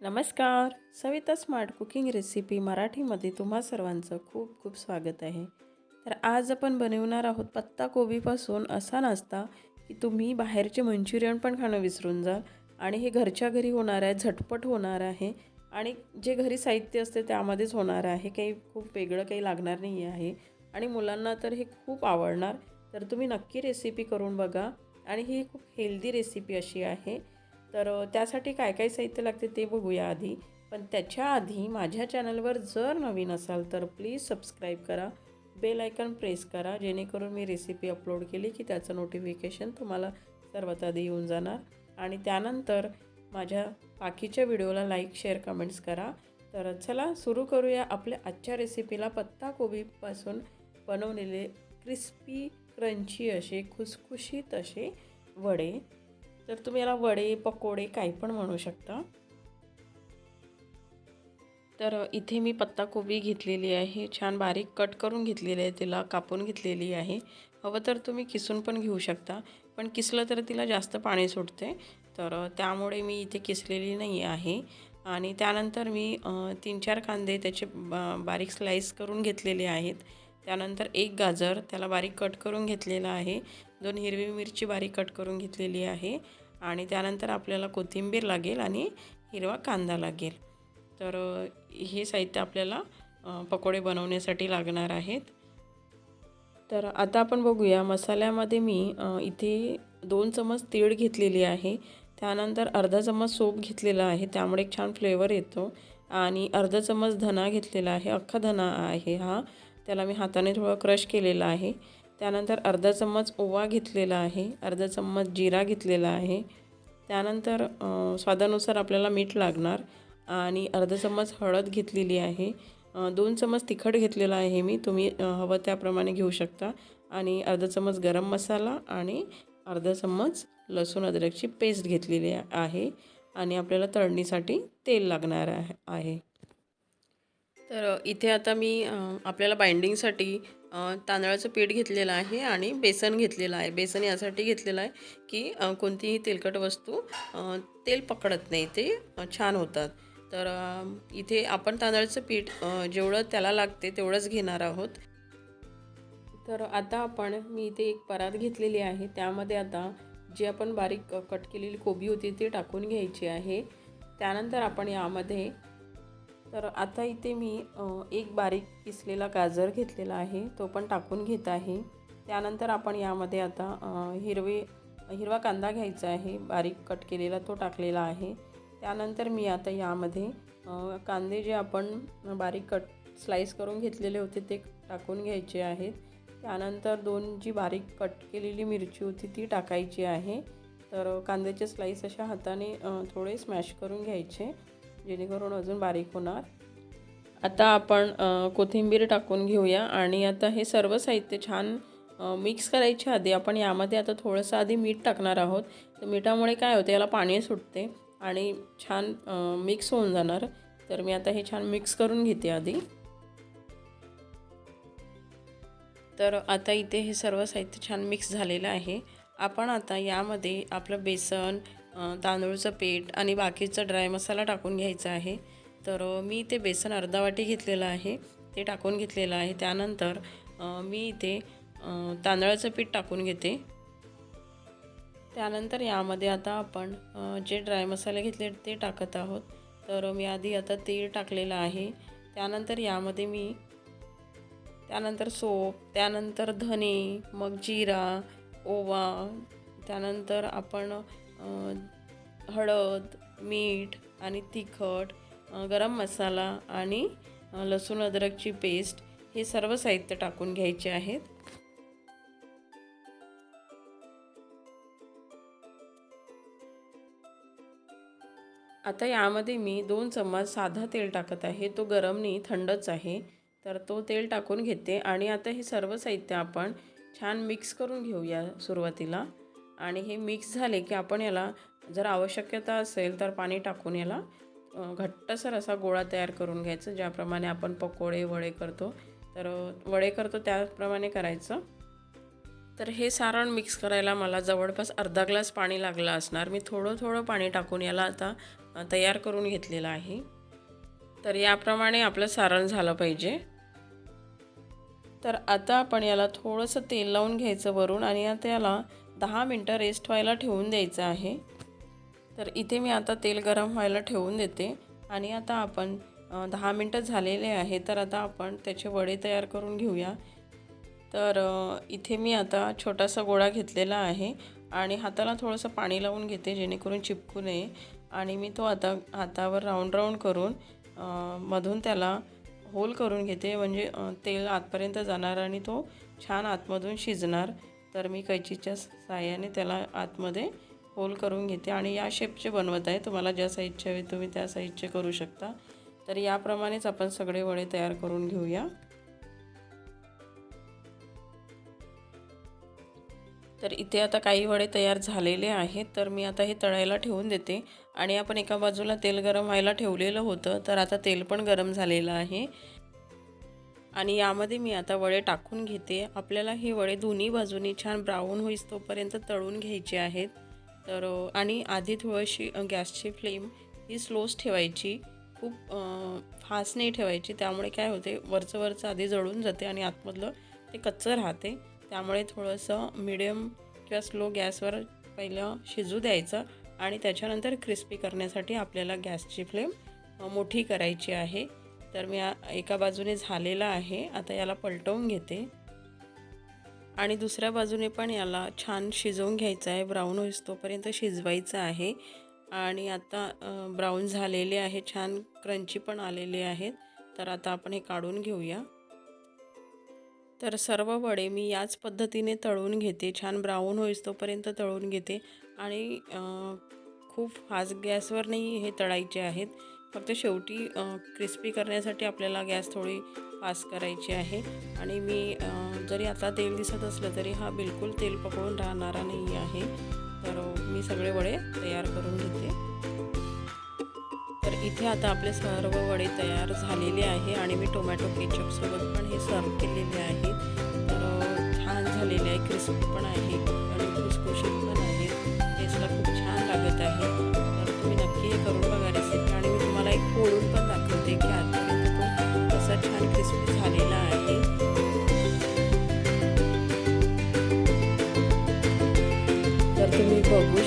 नमस्कार. Savita smart cooking recipe मराठीमध्ये तुम्हा सर्वांचं खूप खूप स्वागत आहे. तर आज आपण बनवणार आहोत पत्ता कोबीपासून असा नाश्ता की तुम्ही बाहेरचे मंचुरियन पण खाणं विसरून जा आणि हे घरच्या घरी होणार आहे झटपट होणार आहे आणि जे घरी साहित्य असते त्यामध्येच होणार आहे. काही खूप वेगळं काही लागणार नाही आहे आणि मुलांना तर हे खूप आवडणार. तर तुम्ही नक्की रेसिपी करून बघा आणि ही खूप हेल्दी रेसिपी अशी आहे. तर त्यासाठी काय काय साहित्य लागते ते बघूया आधी. पण त्याच्या आधी माझ्या चॅनलवर जर नवीन असाल तर प्लीज सबस्क्राईब करा. बेल आयकन प्रेस करा जेणेकरून मी रेसिपी अपलोड केली की त्याचं नोटिफिकेशन तुम्हाला सर्वात आधी येऊन जाणार. आणि त्यानंतर माझ्या बाकीच्या व्हिडिओला लाईक शेअर कमेंट्स करा. तर चला सुरू करूया आपल्या आजच्या रेसिपीला. पत्ता कोबीपासून बनवलेले क्रिस्पी क्रंची असे खुसखुशीत असे वडे. तर तुम्ही याला वडे पकोडे काही पण म्हणू शकता. तर इथे मी पत्ताकोबी घेतलेली आहे. छान बारीक कट करून घेतलेली आहे तिला कापून घेतलेली आहे. हवं तर तुम्ही किसून पण घेऊ शकता. पण किसलं तर तिला जास्त पाणी सुटते तर त्यामुळे मी इथे किसलेली नाही आहे. आणि त्यानंतर मी तीन चार कांदे त्याचे बा बारीक स्लाईस करून घेतलेले आहेत. त्यानंतर एक गाजर त्याला बारीक कट करून घेतलेला आहे. दोन हिरवी मिरची बारीक कट करून घेतलेली आहे. आणि त्यानंतर आपल्याला कोथिंबीर लागेल आणि हिरवा कांदा लागेल. तर हे साहित्य आपल्याला पकोडे बनवण्यासाठी लागणार आहेत. तर आता आपण बघूया मसाल्यामध्ये मी इथे दोन चमच तीळ घेतलेली आहे. त्यानंतर अर्धा चमच सोप घेतलेला आहे. त्यामुळे एक छान फ्लेवर येतो. आणि अर्धा चमच धना घेतलेला आहे. अख्खा धना आहे हा. त्याला मी हाताने थोडं क्रश केलेलं आहे. त्यानंतर अर्धा चम्मच ओवा घेतलेला आहे. अर्धा चम्मच जिरा घेतलेला आहे. त्यानंतर स्वादानुसार आपल्याला मीठ लागणार आणि अर्धा चम्मच हळद घेतलेली आहे. दोन चम्मच तिखट घेतलेला आहे मी. तुम्ही हवं त्याप्रमाणे घेऊ शकता. आणि अर्धा चम्मच गरम मसाला आणि अर्धा चम्मच लसूण अद्रकची पेस्ट घेतलेली आहे. आणि आपल्याला तळणीसाठी तेल लागणार आहे आहे. तर इथे आता मी आपल्याला बाइंडिंगसाठी तांदळाचं पीठ घेतलेलं आहे आणि बेसन घेतलेलं आहे. बेसन यासाठी घेतलेलं आहे की कोणतीही तेलकट वस्तू तेल पकडत नाही. ते छान होतात. तर इथे आपण तांदळाचं पीठ जेवढं त्याला लागते तेवढंच घेणार आहोत. तर आता आपण मी इथे एक परात घेतलेली आहे. त्यामध्ये आता जी आपण बारीक कट केलेली कोबी होती ती टाकून घ्यायची आहे. त्यानंतर आपण यामध्ये तर आता इथे मी एक बारीक किसलेला गाजर घेतलेला आहे तो पण टाकून घेत आहे. त्यानंतर आपण यामध्ये आता हिरवे हिरवा कांदा घ्यायचा आहे बारीक कट केलेला तो टाकलेला आहे. त्यानंतर मी आता यामध्ये कांदे जे आपण बारीक कट स्लाईस करून घेतलेले होते ते टाकून घ्यायचे आहेत. त्यानंतर दोन जी बारीक कट केलेली मिरची होती ती टाकायची आहे. तर कांद्याचे स्लाईस अशा हाताने थोडे स्मॅश करून घ्यायचे. जेणेकरून अजून बारीक होणार. आता आपण कोथिंबीर टाकून घेऊया आणि आता हे सर्व साहित्य छान मिक्स करायच्या आधी आपण यामध्ये आता थोडंसं आधी मीठ टाकणार आहोत. तर मिठामुळे काय होतं याला पाणी सुटते आणि छान मिक्स होऊन जाणार. तर मी आता हे छान मिक्स करून घेते आधी. तर आता इथे हे सर्व साहित्य छान मिक्स झालेलं आहे. आपण आता यामध्ये आपलं बेसन तांदूळचं पीठ आणि बाकीचा ड्राय मसाला टाकून घ्यायचा आहे. तर मी इथे बेसन अर्धा वाटी घेतलेलं आहे. ते टाकून घेतलेलं आहे. त्यानंतर मी इथे तांदळाचं पीठ टाकून घेते. त्यानंतर यामध्ये आता आपण जे ड्राय मसाले घेतले ते टाकत आहोत. तर मी आधी आता तीळ टाकलेलं आहे. त्यानंतर यामध्ये मी त्यानंतर सोप त्यानंतर धने मग जिरा ओवा त्यानंतर आपण हळद मीठ आणि तिखट गरम मसाला आणि लसूण अद्रकची पेस्ट हे सर्व साहित्य टाकून घ्यायचे आहेत. आता यामध्ये मी दोन चम्मच साधा तेल टाकत आहे. तो गरम नाही थंडच आहे. तर तो तेल टाकून घेते आणि आता हे सर्व साहित्य आपण छान मिक्स करून घेऊया सुरुवातीला. आणि हे मिक्स झाले की आपण याला जर आवश्यकता असेल तर पाणी टाकून याला घट्टसर असा गोळा तयार करून घ्यायचा ज्याप्रमाणे आपण पकोडे वडे करतो. तर वडे करतो त्याप्रमाणे करायचं. तर हे सारण मिक्स करायला मला जवळपास अर्धा ग्लास पाणी लागलं असणार. मी थोडं थोडं पाणी टाकून याला आता तयार करून घेतलेलं आहे. तर याप्रमाणे आपलं सारण झालं पाहिजे. तर आता आपण याला थोडंसं तेल लावून घ्यायचं वरून आणि आता याला दहा मिनटं रेस्ट व्हायला ठेवून द्यायचं आहे. तर इथे मी आता तेल गरम व्हायला ठेवून देते. आणि आता आपण दहा मिनटं झालेले आहे तर आता आपण त्याचे वडे तयार करून घेऊया. तर इथे मी आता छोटासा गोळा घेतलेला आहे. आणि हाताला थोडंसं पाणी लावून घेते जेणेकरून चिपकू नये. आणि मी तो आता हातावर राऊंड राऊंड करून मधून त्याला होल करून घेते. म्हणजे तेल आतपर्यंत जाणार आणि तो छान आतमधून शिजणार. तर मी कैचीच्या साह्याने त्याला आतमध्ये होल करून घेते. आणि या शेपचे बनवत आहे. तुम्हाला ज्या साईजचे हवे तुम्ही त्या साईजचे करू शकता. तर याप्रमाणेच आपण सगळे वडे तयार करून घेऊया. तर इथे आता काही वडे तयार झालेले आहेत. तर मी आता हे तळायला ठेवून देते. आणि आपण एका बाजूला तेल गरम व्हायला ठेवलेलं होतं. तर आता तेल पण गरम झालेलं आहे. आणि यामध्ये मी आता वडे टाकून घेते. आपल्याला हे वडे दोन्ही बाजूनी छान ब्राऊन होईस तोपर्यंत तळून घ्यायचे आहेत. तर आणि आधी थोडीशी गॅसची फ्लेम ही स्लोच ठेवायची. खूप फास्ट नाही ठेवायची. त्यामुळे काय होते वरचं वरचं आधी जळून जाते आणि आतमधलं ते कच्चं राहते. त्यामुळे थोडंसं मिडियम किंवा स्लो गॅसवर पहिलं शिजू द्यायचं आणि त्याच्यानंतर क्रिस्पी करण्यासाठी आपल्याला गॅसची फ्लेम मोठी करायची आहे. तर मी एका बाजूने झालेला आहे. आता याला पलटवून घेते. आणि दुसऱ्या बाजूने पण याला छान शिजवून घ्यायचं आहे. ब्राऊन होईस तोपर्यंत शिजवायचं आहे. आणि आता ब्राऊन झालेले आहे. छान क्रंची पण आलेले आहेत. तर आता आपण हे काढून घेऊया. तर सर्व वडे मी याच पद्धतीने तळून घेते. छान ब्राऊन होईस तोपर्यंत तळून घेते. आणि खूप फास्ट गॅसवर नाही हे तळायचे आहेत. फक्त शेवटी क्रिस्पी करण्यासाठी आपल्याला गॅस थोडी पास करायची आहे. आणि मी जरी आता तेल दिसत असलं तरी हा बिलकुल तेल पकडून राहणारा नाही आहे. तर मी सगळे वडे तयार करून घेते. तर इथे आता आपले सर्व वडे तयार झालेले आहे आणि मी टोमॅटो केचपसोबत पण हे सर्व केलेले आहे. तर छान झालेले आहे. क्रिस्पी पण आहे आणि खुसखुशीत पण आहे. टेस्टला खूप छान लागत आहे. तर तुम्ही नक्की हे करून बघा. फोडून पण दाखवते की आतपर्यंत पण कसा छान क्रिस्पी झालेला आहे. तर तुम्ही बघू